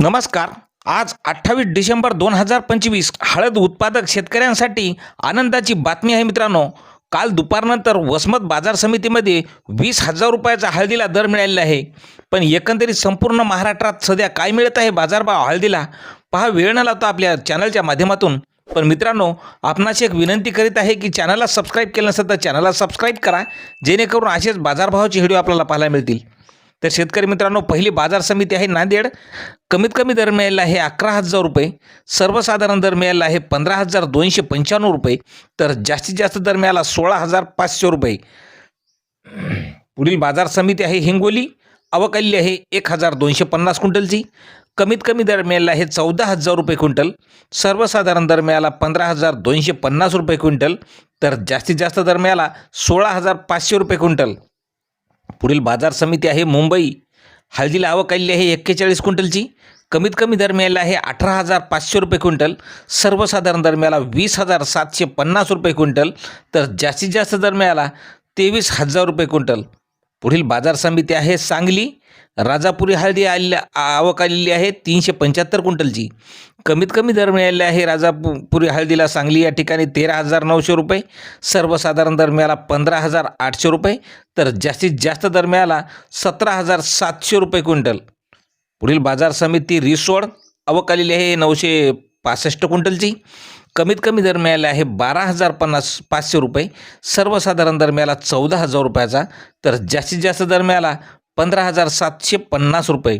नमस्कार. आज अठ्ठावीस डिसेंबर दोन हजार पंचवीस हळद उत्पादक शेतकऱ्यांसाठी आनंदाची बातमी आहे मित्रांनो. काल दुपारनंतर वसमत बाजार समितीमध्ये वीस हजार रुपयाचा हळदीला दर मिळालेला आहे. पण एकंदरीत संपूर्ण महाराष्ट्रात सध्या काय मिळत आहे बाजारभाव हळदीला? पहा वेळ न लावता आपल्या चॅनलच्या माध्यमातून. पण मित्रांनो आपणाशी एक विनंती करीत आहे की चॅनलला सबस्क्राईब केलं नसेल तर चॅनलला सबस्क्राईब करा जेणेकरून असेच बाजारभावाचे व्हिडिओ आपल्याला पाहायला मिळतील. तर शेतकरी मित्रांनो पहिली बाजार समिती आहे नांदेड. कमीत कमी दर मिळालेला आहे अकरा हजार रुपये. सर्वसाधारण दर मिळालेला आहे पंधरा हजार दोनशे पंच्याण्णव रुपये. तर जास्तीत जास्त दर मिळाला सोळा हजार पाचशे रुपये. पुढील बाजार समिती आहे हिंगोली. अवकल्ली आहे एक हजार दोनशे पन्नास क्विंटलची. कमीत कमी दर मिळाला आहे चौदा हजार रुपये क्विंटल. सर्वसाधारण दर मिळाला पंधरा हजार दोनशे पन्नास रुपये क्विंटल. तर जास्तीत जास्त दर मिळाला सोळा हजार पाचशे रुपये क्विंटल. पुढील बाजार समिती आहे मुंबई. हळदीला आवक आलेली आहे एक्केचाळीस क्विंटलची. कमीत कमी दर मिळाला आहे अठरा हजार पाचशे रुपये क्विंटल. सर्वसाधारण दर मिळाला वीस हजार सातशे पन्नास रुपये क्विंटल. तर जास्तीत जास्त दर मिळाला तेवीस हजार रुपये क्विंटल. पुढील बाजार समिती आहे सांगली. राजापुरी हळदी आलेल्या आवक आलेली आहे तीनशे पंच्याहत्तर क्विंटलची. कमीत कमी दर मिळाले आहे राजापुरी हळदीला सांगली या ठिकाणी तेरा हजार नऊशे रुपये. सर्वसाधारण दर मिळाला पंधरा हजार आठशे रुपये. तर जास्तीत जास्त दर मिळाला सतरा हजार सातशे रुपये क्विंटल. पुढील बाजार समिती रिसोड आवक आलेली आहे नऊशे पासष्ट क्विंटलची. कमीत कमी दर मिळाला आहे बारा हजार पन्नास पाचशे रुपये. सर्वसाधारण दर मिळाला चौदा हजार रुपयाचा. तर जास्तीत जास्त दर मिळाला पंधरा हजार सातशे पन्नास रुपये.